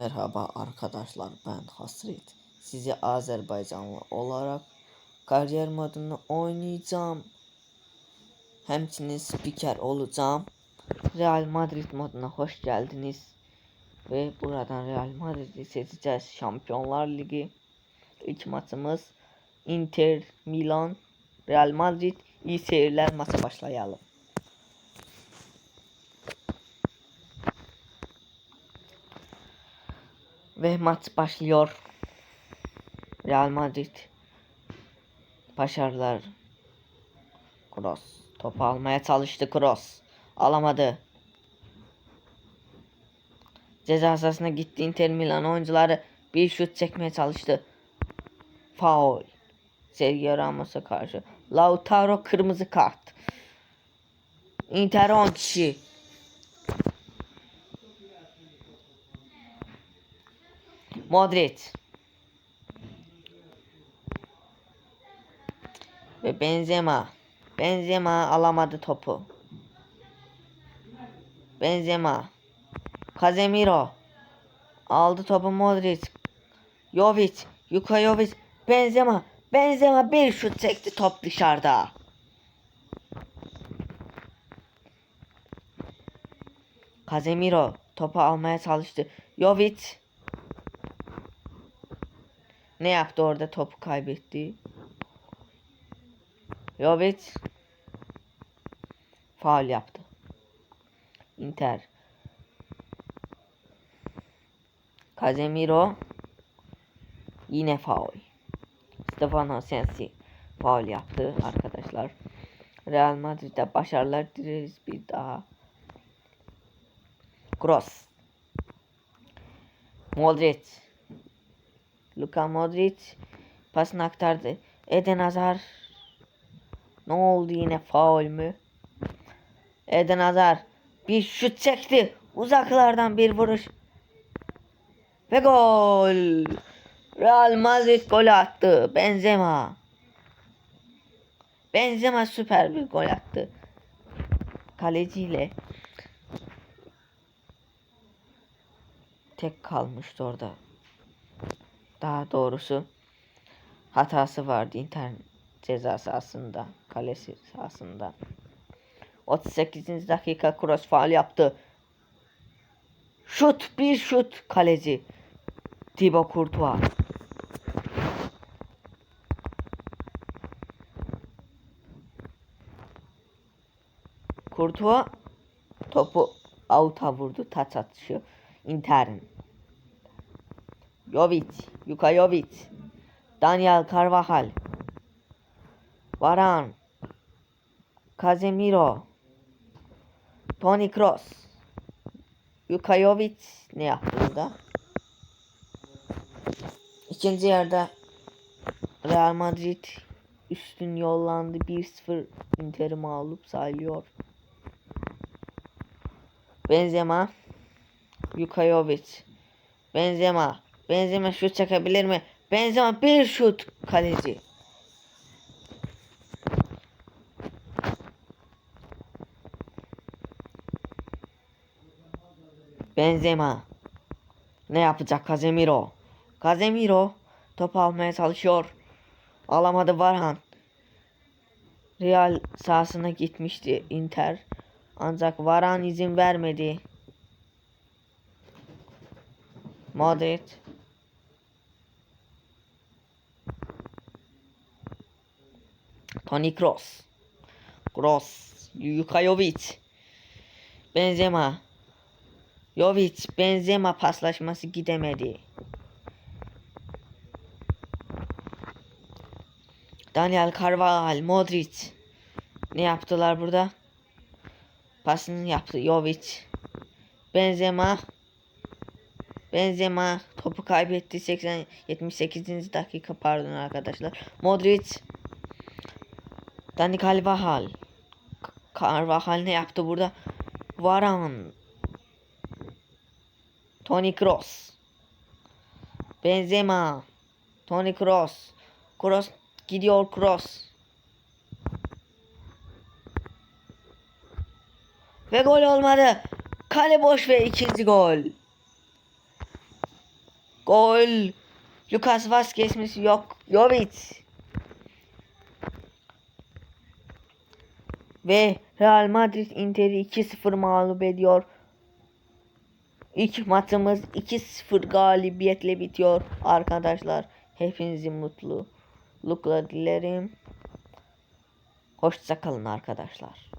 Merhaba arkadaşlar ben Hasret. Sizi Azerbaycanlı olarak kariyer modunu oynayacağım. Hemçinin spiker olacağım. Real Madrid moduna hoş geldiniz. Ve buradan Real Madrid'i seçeceğiz. Şampiyonlar Ligi. İlk maçımız Inter Milan Real Madrid. İyi seyirler maça başlayalım. Ve maç başlıyor. Real Madrid. Başarılar. Kroos. Topu almaya çalıştı Kroos. Alamadı. Ceza sahasına gitti Inter Milan oyuncuları bir şut çekmeye çalıştı. Faul. Sergio Ramos'a karşı. Lautaro kırmızı kart. Inter 10 kişi. Modric. Ve Benzema. Benzema alamadı topu. Benzema. Casemiro. Aldı topu Modric. Jovic. Yuka Jovic. Benzema. Benzema bir şut çekti top dışarıda. Casemiro topu almaya çalıştı. Jovic ne yaptı orada topu kaybetti. Jovic faul yaptı. Inter. Casemiro yine faul. Stefano Sensi faul yaptı arkadaşlar. Real Madrid'de başarılar dileriz bir daha. Kroos. Modric. Luka Modric pasını aktardı. Eden Hazar ne oldu yine faul mü? Eden Hazar bir şut çekti. Uzaklardan bir vuruş. Ve gol. Real Madrid gol attı. Benzema. Benzema süper bir gol attı. Kaleciyle tek kalmıştı orada. Daha doğrusu hatası vardı internet ceza sahasında, kalesi sahasında. 38. dakika cross faal yaptı. Şut bir şut kaleci. Thibaut Courtois. Courtois topu out'a vurdu. Taç atışı. Inter'in. Jovic, Yuka Jovic, Daniel Carvajal, Varan, Casemiro, Toni Kroos, Yuka Jovic ne yaptı burada? İkinci yarıda Real Madrid üstün yollandı. 1-0 Inter'i mağlup sayılıyor. Benzema, Yuka Jovic, Benzema, Benzema şut çekebilir mi? Benzema bir şut kaleci. Benzema. Ne yapacak Casemiro? Casemiro top almaya çalışıyor. Alamadı Varhan. Real sahasına gitmişti Inter. Ancak Varan izin vermedi. Madrid. Toni Kroos. Kroos. Yuka Jovic. Benzema. Jovic. Benzema paslaşması gidemedi. Daniel Carvajal. Modric. Ne yaptılar burada? Pasını yaptı Jovic. Benzema. Benzema topu kaybetti 80 78. dakika pardon arkadaşlar. Modric Dani Carvajal Carvajal ne yaptı burada? Varan Toni Kroos Benzema Toni Kroos Kroos gidiyor Kroos Ve gol olmadı. Kale boş ve ikinci gol. Gol. Lucas Vazquez mi? Yok. Jovic. Ve Real Madrid Inter'i 2-0 mağlup ediyor. İlk maçımız 2-0 galibiyetle bitiyor arkadaşlar. Hepinizi mutlulukla dilerim. Hoşça kalın arkadaşlar.